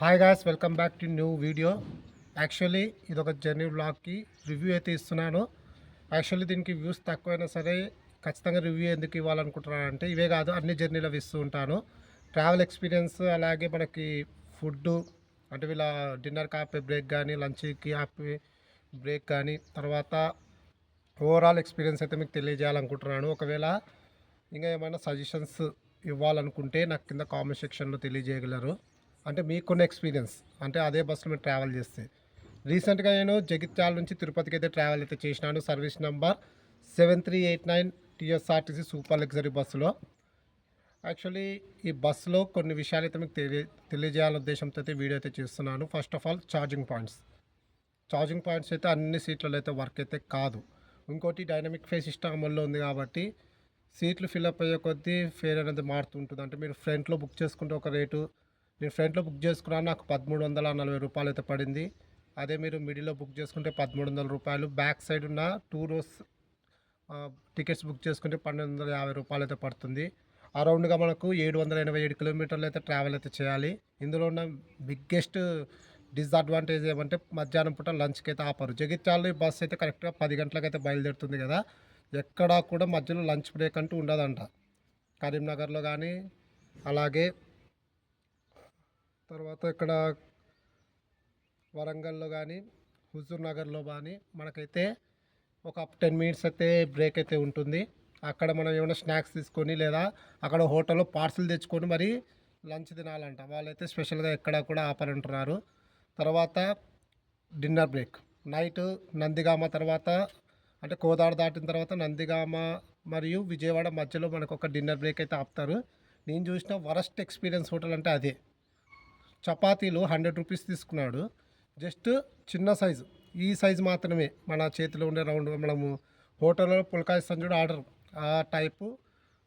Hi guys welcome back to new video actually ఇది ఒక journey బ్లాగ్కి review అయితే ఇస్తున్నాను. యాక్చువల్లీ దీనికి వ్యూస్ తక్కువైనా సరే ఖచ్చితంగా రివ్యూ ఎందుకు ఇవ్వాలనుకుంటున్నాను అంటే ఇవే కాదు అన్ని జర్నీలు ఇస్తూ ఉంటాను. ట్రావెల్ ఎక్స్పీరియన్స్ అలాగే మనకి ఫుడ్ అంటే వీళ్ళ డిన్నర్కి ఆపే బ్రేక్ కానీ లంచ్కి ఆపే బ్రేక్ కానీ తర్వాత ఓవరాల్ ఎక్స్పీరియన్స్ అయితే మీకు తెలియజేయాలనుకుంటున్నాను. ఒకవేళ ఇంకా ఏమైనా సజెషన్స్ ఇవ్వాలనుకుంటే నాకు కింద కామెంట్ సెక్షన్లో తెలియజేయగలరు. అంటే మీకున్న ఎక్స్పీరియన్స్ అంటే అదే బస్సులో మీరు ట్రావెల్ చేస్తే. రీసెంట్గా నేను జగిత్యాల నుంచి తిరుపతికి అయితే ట్రావెల్ అయితే చేసినాను. Service number seven three eight nine TSRTC super luxury బస్సులో. యాక్చువల్లీ ఈ బస్సులో కొన్ని విషయాలు అయితే మీకు తెలియ తెలియజేయాలనే ఉద్దేశంతో అయితే వీడియో అయితే చేస్తున్నాను. First of all charging points charging points అయితే అన్ని సీట్లలో అయితే వర్క్ అయితే కాదు. ఇంకోటి డైనమిక్ ఫేస్ సిస్టమ్ అమల్లో ఉంది కాబట్టి సీట్లు ఫిల్అప్ అయ్యే కొద్దీ ఫేర్ అనేది మారుతుంటుంది అంటే మీరు ఫ్రంట్లో బుక్ చేసుకుంటే ఒక రేటు నేను ఫ్రంట్లో బుక్ చేసుకున్నాను నాకు పదమూడు వందల నలభై రూపాయలు అయితే పడింది. అదే మీరు మిడిల్లో బుక్ చేసుకుంటే పదమూడు వందల రూపాయలు. బ్యాక్ సైడ్ ఉన్న టూ రోస్ టికెట్స్ బుక్ చేసుకుంటే పన్నెండు వందల యాభై రూపాయలు అయితే పడుతుంది. అరౌండ్గా మనకు ఏడు వందల ఎనభై ఏడు కిలోమీటర్లు అయితే ట్రావెల్ అయితే చేయాలి. ఇందులో ఉన్న బిగ్గెస్ట్ డిసడ్వాంటేజ్ ఏమంటే మధ్యాహ్నం పూట లంచ్కి అయితే ఆపరు. జగిత్యాల బస్ అయితే కరెక్ట్గా పది గంటలకు అయితే బయలుదేరుతుంది కదా. ఎక్కడా కూడా మధ్యలో లంచ్ బ్రేక్ అంటూ ఉండదంట. కరీంనగర్లో కానీ అలాగే తర్వాత ఇక్కడ వరంగల్లో కానీ హుజూర్ నగర్లో కానీ మనకైతే ఒక టెన్ మినిట్స్ అయితే బ్రేక్ అయితే ఉంటుంది. అక్కడ మనం ఏమైనా స్నాక్స్ తీసుకొని లేదా అక్కడ హోటల్లో పార్సిల్ తెచ్చుకొని మరి లంచ్ తినాలంట. వాళ్ళైతే స్పెషల్గా ఎక్కడ కూడా ఆఫర్ ఉంటున్నారు తర్వాత డిన్నర్ బ్రేక్. నైట్ నందిగామ తర్వాత అంటే కోదాడ దాటిన తర్వాత నందిగామ మరియు విజయవాడ మధ్యలో మనకు ఒక డిన్నర్ బ్రేక్ అయితే ఆపుతారు. నేను చూసిన వరస్ట్ ఎక్స్పీరియన్స్ హోటల్ అంటే అదే. చపాతీలు హండ్రెడ్ రూపీస్ తీసుకున్నాడు. జస్ట్ చిన్న సైజు. ఈ సైజు మాత్రమే మన చేతిలో ఉండే రౌండ్ మనము హోటల్లో పులకాయ సంజుడు ఆర్డర్. ఆ టైపు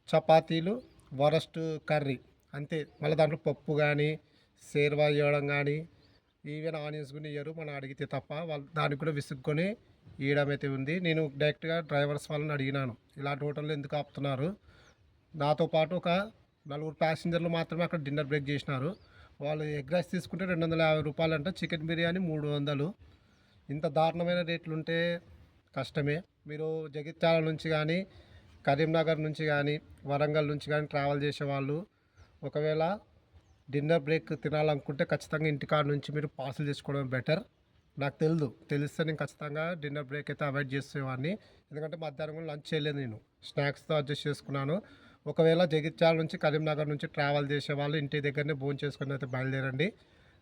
చపాతీలు వరస్ట్ కర్రీ. అంతే. మళ్ళీ దాంట్లో పప్పు కానీ సేర్వా ఇవ్వడం కానీ ఈవెన్ ఆనియన్స్ కూడా ఇయ్యరు. మనం అడిగితే తప్ప వాళ్ళు దానికి కూడా విసుక్కొని ఇవ్వడం అయితే ఉంది. నేను డైరెక్ట్గా డ్రైవర్స్ వాళ్ళని అడిగినాను. ఇలాంటి హోటల్లో ఎందుకు ఆపుతున్నారు? నాతో పాటు ఒక నలుగురు ప్యాసింజర్లు మాత్రమే అక్కడ డిన్నర్ బ్రేక్ చేసినారు. వాళ్ళు ఎగ్ రైస్ తీసుకుంటే రెండు వందల యాభై రూపాయలు అంట చికెన్ బిర్యానీ మూడు వందలు ఇంత దారుణమైన రేట్లు ఉంటే కష్టమే. మీరు జగిత్యాల నుంచి కానీ కరీంనగర్ నుంచి కానీ వరంగల్ నుంచి కానీ ట్రావెల్ చేసే వాళ్ళు ఒకవేళ డిన్నర్ బ్రేక్ తినాలనుకుంటే ఖచ్చితంగా ఇంటికాడ నుంచి మీరు పార్సల్ చేసుకోవడం బెటర్. నాకు తెలియదు తెలిస్తే నేను ఖచ్చితంగా డిన్నర్ బ్రేక్ అయితే అవాయిడ్ చేసేవాడిని. ఎందుకంటే మధ్యాహ్నం కూడా లంచ్ చేయలేదు నేను. స్నాక్స్తో అడ్జస్ట్ చేసుకున్నాను. ఒకవేళ జగిత్యాల నుంచి కరీంనగర్ నుంచి ట్రావెల్ చేసే వాళ్ళు ఇంటి దగ్గరనే భోజనం చేసుకుని అయితే బయలుదేరండి.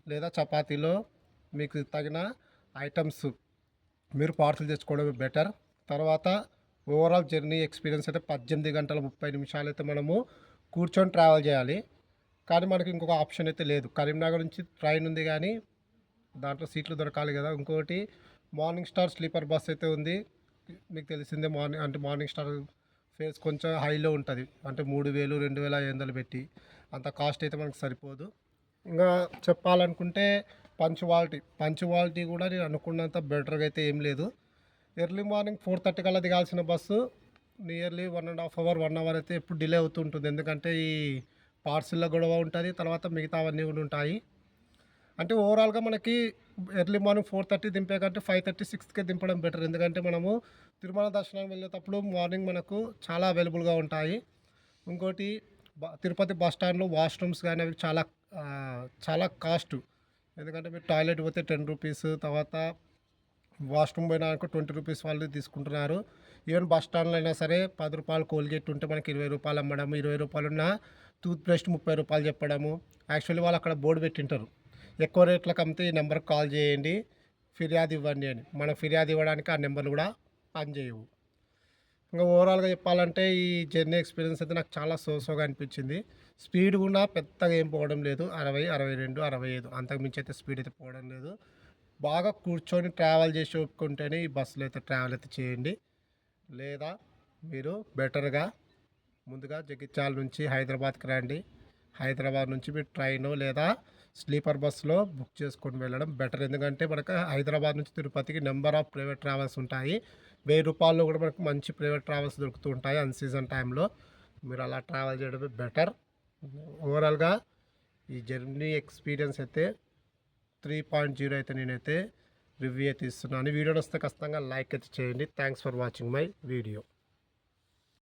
లేదా చపాతీలో మీకు తగిన ఐటమ్స్ మీరు పార్సల్ తెచ్చుకోవడం బెటర్ తర్వాత ఓవరాల్ జర్నీ ఎక్స్పీరియన్స్ అయితే పద్దెనిమిది గంటల ముప్పై నిమిషాలు అయితే మనము కూర్చొని ట్రావెల్ చేయాలి. కానీ మనకి ఇంకొక ఆప్షన్ అయితే లేదు. కరీంనగర్ నుంచి ట్రైన్ ఉంది కానీ దాంట్లో సీట్లు దొరకాలి కదా. ఇంకోటి మార్నింగ్ స్టార్ స్లీపర్ బస్ అయితే ఉంది. మీకు తెలిసిందే మార్నింగ్ అంటే మార్నింగ్ స్టార్ ఫేస్ కొంచెం హైలో ఉంటుంది. అంటే మూడు వేలు రెండు వేల ఐదు వందలు పెట్టి అంత కాస్ట్ అయితే మనకు సరిపోదు. ఇంకా చెప్పాలనుకుంటే పంచువాలిటీ పంచువాలిటీ కూడా నేను అనుకున్నంత బెటర్గా అయితే ఏం లేదు. ఎర్లీ మార్నింగ్ ఫోర్ థర్టీ కల్లా దిగాల్సిన bus nearly one and half hour one hour అయితే ఎప్పుడు డిలే అవుతుంటుంది ఎందుకంటే ఈ పార్సిల్లో గొడవ ఉంటుంది తర్వాత మిగతా అవన్నీ కూడా ఉంటాయి. అంటే ఓవరాల్గా మనకి ఎర్లీ మార్నింగ్ ఫోర్ థర్టీ దింపే కంటే ఫైవ్ థర్టీ సిక్స్కే దింపడం బెటర్ ఎందుకంటే మనము తిరుమల దర్శనం వెళ్ళేటప్పుడు మార్నింగ్ మనకు చాలా అవైలబుల్గా ఉంటాయి. ఇంకోటి బ- తిరుపతి బస్ స్టాండ్లో వాష్రూమ్స్ కానీ అవి చాలా చాలా కాస్ట్ ఎందుకంటే మీరు టాయిలెట్ పోతే టెన్ రూపీస్ తర్వాత వాష్రూమ్ పోయినాక ట్వంటీ రూపీస్ వాళ్ళు తీసుకుంటున్నారు. ఈవెన్ బస్ స్టాండ్లో అయినా సరే పది రూపాయలు కోల్గేట్ ఉంటే మనకి ఇరవై రూపాయలు అమ్మడము ఇరవై రూపాయలు ఉన్న టూత్ బ్రష్ ముప్పై రూపాయలు చెప్పడము. యాక్చువల్లీ వాళ్ళు అక్కడ బోర్డు పెట్టింటారు. ఎక్కువ రేట్లకు అమ్మితే ఈ నెంబర్కి కాల్ చేయండి. ఫిర్యాదు ఇవ్వండి అని. మనం ఫిర్యాదు ఇవ్వడానికి ఆ నెంబర్లు కూడా పనిచేయవు ఇంకా ఓవరాల్గా చెప్పాలంటే ఈ జర్నీ ఎక్స్పీరియన్స్ అయితే నాకు చాలా సోసోగా అనిపించింది. స్పీడ్ కూడా పెద్దగా ఏం పోవడం లేదు. అరవై అరవై రెండు అరవై ఐదు అంతకు మించి అయితే స్పీడ్ అయితే పోవడం లేదు. బాగా కూర్చొని ట్రావెల్ చేసి ఒప్పుకుంటేనే ఈ బస్సులో అయితే ట్రావెల్ అయితే చేయండి. లేదా మీరు బెటర్గా ముందుగా జగిత్యాల నుంచి హైదరాబాద్కి రండి. హైదరాబాద్ నుంచి మీరు ట్రైన్ లేదా స్లీపర్ బస్సులో బుక్ చేసుకొని వెళ్ళడం బెటర్. ఎందుకంటే మనకు హైదరాబాద్ నుంచి తిరుపతికి నెంబర్ ఆఫ్ ప్రైవేట్ ట్రావెల్స్ ఉంటాయి. వెయ్యి రూపాయల్లో కూడా మనకు మంచి ప్రైవేట్ ట్రావెల్స్ దొరుకుతూ ఉంటాయి అన్ సీజన్ టైంలో. మీరు అలా ట్రావెల్ చేయడమే బెటర్. ఓవరాల్గా ఈ జర్నీ ఎక్స్పీరియన్స్ అయితే త్రీ పాయింట్ జీరో అయితే నేనైతే రివ్యూ అయితే ఇస్తున్నాను. వీడియో వస్తే ఖచ్చితంగా లైక్ అయితే చేయండి. Thanks for watching my video.